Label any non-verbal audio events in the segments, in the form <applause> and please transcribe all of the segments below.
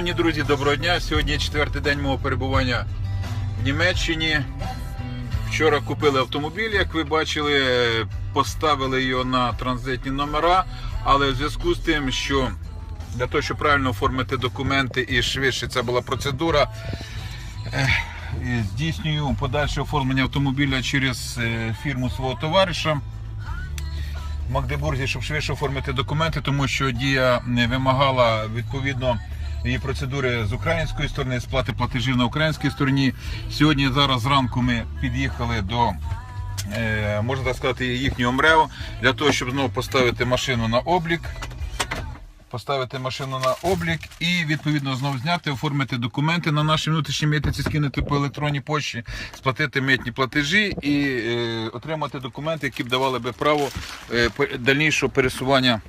Шановні друзі, доброго дня. Сьогодні четвертий день мого перебування в Німеччині. Вчора купили автомобіль, як ви бачили, поставили його на транзитні номера, але в зв'язку з тим, що для того, щоб правильно оформити документи і швидше це була процедура, здійснюю подальше оформлення автомобіля через е, фірму свого товариша. В Магдебурзі, щоб швидше оформити документи, тому що дія вимагала відповідно її процедури з української сторони, сплати платежів на українській стороні. Сьогодні зараз зранку ми під'їхали до. е, Можна так сказати, їхнього МРЕО для того, щоб знову поставити машину на облік. Поставити машину на облік і відповідно знову зняти, оформити документи на наші внутрішні митниці, скинути по електронній пошті, сплатити митні платежі і е, отримати документи, які б давали би право е, дальнішого пересування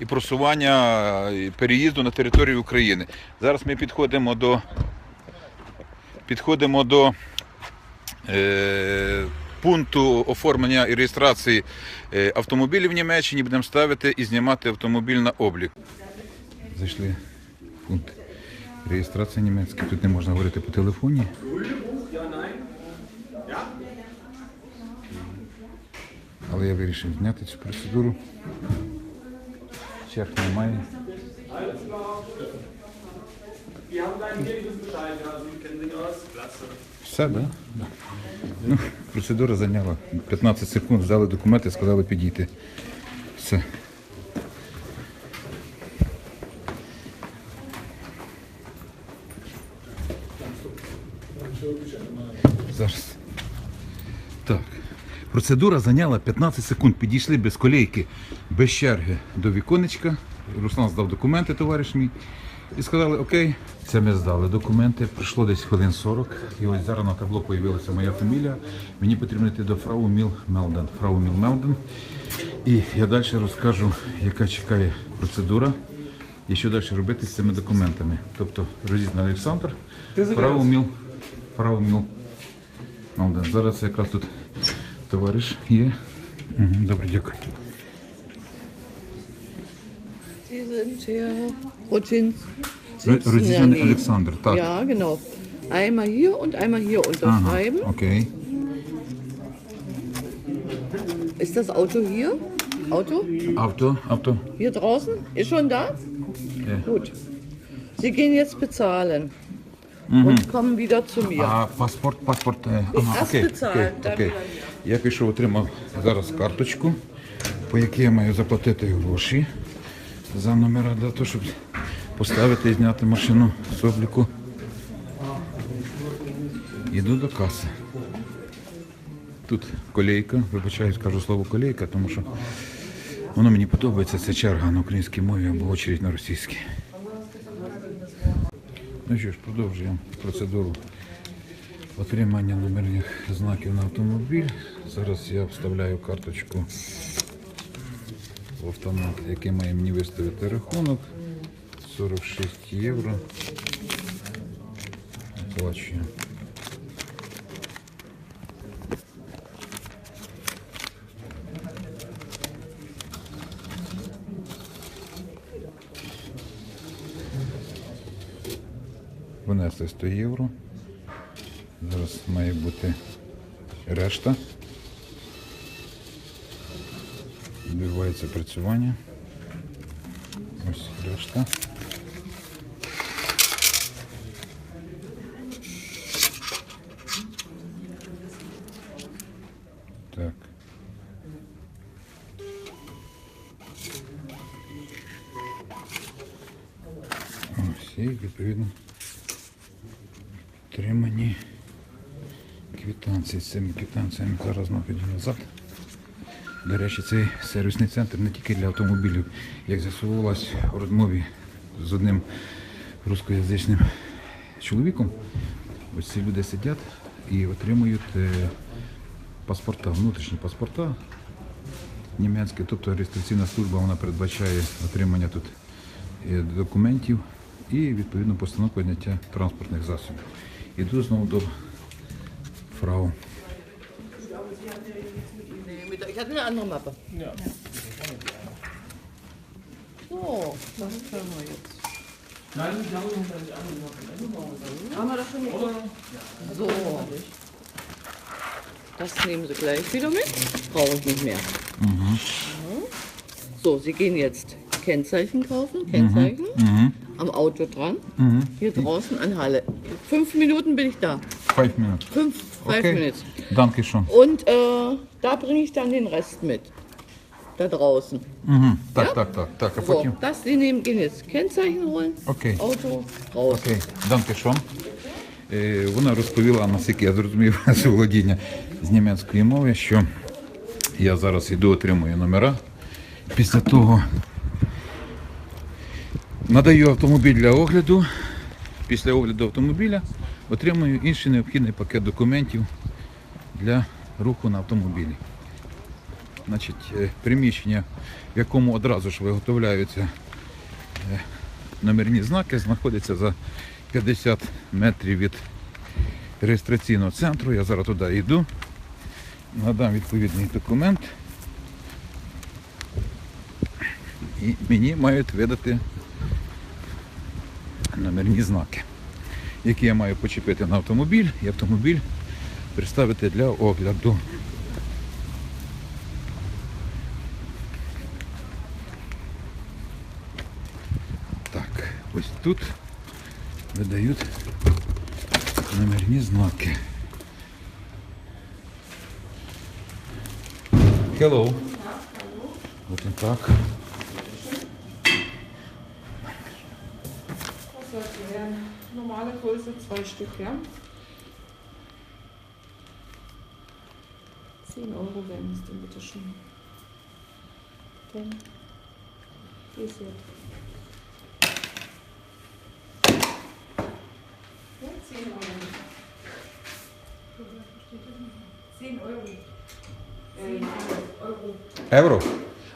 і просування е, і переїзду на територію України. Зараз ми підходимо до підходимо до е, пункту оформлення і реєстрації е, автомобілів в Німеччині. Будемо ставити і знімати автомобіль на облік. Зайшли в пункт реєстрації німецької. Тут не можна говорити по телефоні. Але я вирішив зняти цю процедуру. Черг немає. Все, да? Да. Ну, процедура зайняла 15 секунд, взяли документи, сказали підійти. Все. Зараз. Так. Процедура зайняла 15 секунд. Підійшли без колейки, без черги до віконечка. Руслан здав документи, товариш мій. І сказали, окей, це ми здали документи. Пройшло десь хвилин 40. І ось зараз на табло з'явилася моя фамілія. Мені потрібно йти до Фрау Міл Мелден. Фрау Міл Мелден. І я далі розкажу, яка чекає процедура і що далі робити з цими документами. Тобто Розізна Олександр, Фрау Міл, Фрау Міл Мелден. Зараз якраз тут товариш є. Мгм, Добре, дякую. Sie sind hier Rutschins. Розізна Олександр, так. Ja, genau. Einmal hier und einmal hier Ага, unterschreiben. окей. Ist das Auto hier? Auto? Авто, авто. Hier draußen? Ist schon da? Ja. Gut. Sie gehen jetzt bezahlen. Und kommen wieder zu mir. А паспорт, паспорт. е, Ага, Erst окей, окей, wieder Я пішов, отримав зараз карточку, по якій я маю заплатити гроші за номера для того, щоб поставити і зняти машину з обліку. Іду до каси. Тут колейка, вибачаю, скажу слово колейка, тому що воно мені подобається, це черга на українській мові або очередь на російській. Ну що ж, продовжуємо процедуру отримання номерних знаків на автомобіль. Зараз я вставляю карточку в автомат, який має мені виставити рахунок. 46 євро. Оплачую. Внесли 100 євро. Зараз має бути решта. Відбувається працювання. Ось решта. Так. Ось і відповідно отримані квитанції. З цими квитанціями зараз піду назад. До речі, цей сервісний центр не тільки для автомобілів, як з'ясувалось у розмові з одним рускоязичним чоловіком. Ось ці люди сидять і отримують е, паспорта, внутрішні паспорта німецькі, тобто реєстраційна служба вона передбачає отримання тут е, документів і відповідно постановку зняття транспортних засобів. Іду знову до фрау. Nee, mit, ich hatte eine andere Mappe. Ja. So, was können wir jetzt? Nein, ich glaube, wir sind nicht Haben wir das schon geguckt? So. Das nehmen Sie gleich wieder mit. Brauche ich nicht mehr. Mhm. So, Sie gehen jetzt Kennzeichen kaufen. Kennzeichen. Am Auto dran. Hier draußen an Halle. Fünf Minuten bin ich da. Five minutes. Fünf, five Okay. minutes. Danke schon. Und äh, da bringe ich dann den Rest mit. Da draußen. Угу. Так, так, так, так. А So, потім. das Sie nehmen, gehen jetzt Kennzeichen holen. Окей. Auto raus. Окей, данке шон. Е, Вона розповіла, наскільки я зрозумів <laughs> з володіння з німецької мови, що я зараз іду, отримую номера. Після того надаю автомобіль для огляду. Після огляду автомобіля отримую інший необхідний пакет документів для руху на автомобілі. Значить, е, приміщення, в якому одразу ж виготовляються номерні знаки знаходяться за 50 метрів від реєстраційного центру. Я зараз туди йду, надам відповідний документ. І мені мають видати номерні знаки, які я маю почепити на автомобіль і автомобіль представити для огляду. Так, ось тут видають номерні знаки. Hello. Guten Tag. Was werden? Normale Größe zwei Stück, ja? 10 Euro wären es denn bitte schon. Denn die ist jetzt. Ja, 10 Euro. 10 Euro. Äh, Euro. Євро?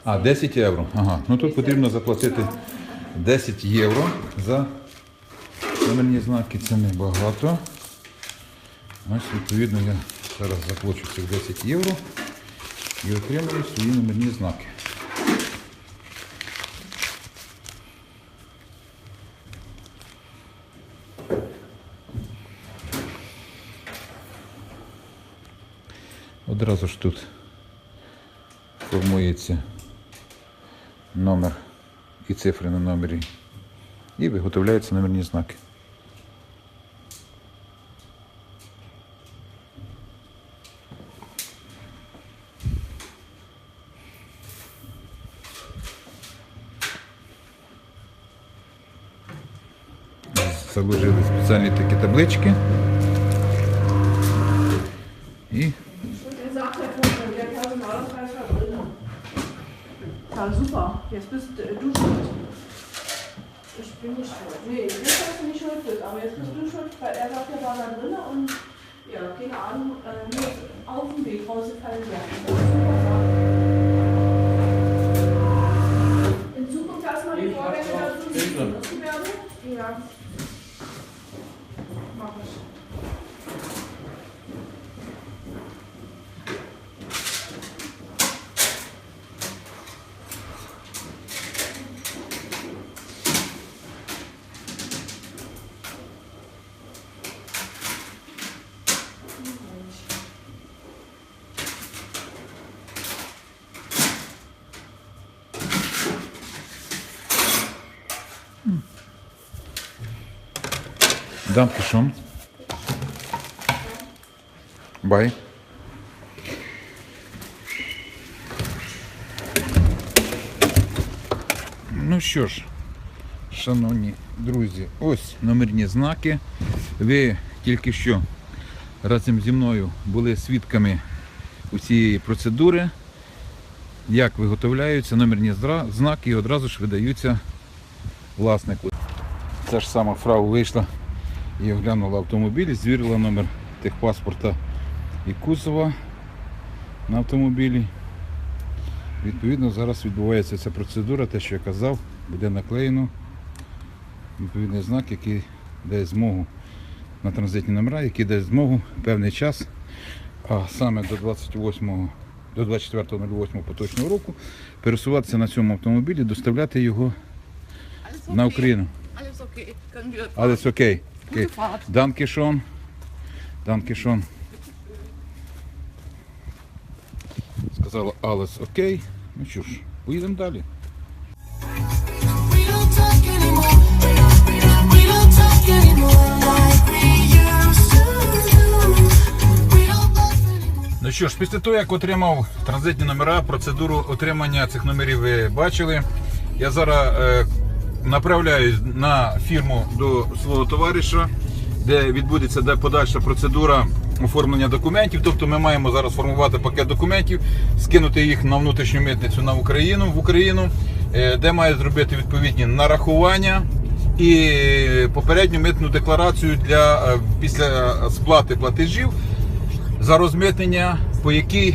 А, 10 євро. Ага. Ну тут потрібно заплатити 10 євро за номерні знаки. Це небагато. Ось відповідно я зараз заплачу цих 10 євро і отримую свої номерні знаки. Одразу ж тут формується номер і цифри на номері. І виготовляються номерні знаки. Заложили спеціальні такі таблички. І Der sagt der Kunde, der Personalausweis war drin. Ja, super. Jetzt bist äh, du schuld. Ich bin nicht schuld. Nee, ich weiß, dass du nicht schuld bist, aber jetzt bist du schuld, weil er sagt, er war da drin und ja, keine Ahnung, äh, nur auf dem Weg rausgefallen werden. Das ist super Sache. In Zukunft erstmal die Ich hab's Vorgänge auch. dazu. Bitte. Losgewerbe? Ja. Vamos. Danke schon. Бай. Ну що ж, шановні друзі, ось номерні знаки. Ви тільки що разом зі мною були свідками усієї процедури, як виготовляються номерні знаки і одразу ж видаються власнику. Ця ж сама фрау вийшла і оглянула автомобіль, звірила номер техпаспорта і кузова на автомобілі. Відповідно, зараз відбувається ця процедура, те, що я казав, буде наклеєно відповідний знак, який дає змогу на транзитні номера, який дає змогу певний час, а саме до 28 до 24.08 поточного року пересуватися на цьому автомобілі, доставляти його на. Україну. Können wir. Окей. Gute окей. Fahrt. Данки шон. Данки шон. Сказала Алес окей. Ну що ж, поїдемо далі. Ну що ж, після того, як отримав транзитні номера, процедуру отримання цих номерів ви бачили. Я зараз е, направляюсь на фірму до свого товариша, де відбудеться де подальша процедура оформлення документів. Тобто ми маємо зараз формувати пакет документів, скинути їх на внутрішню митницю на Україну в Україну, е, де має зробити відповідні нарахування і попередню митну декларацію для е, після сплати платежів за розмитнення, по якій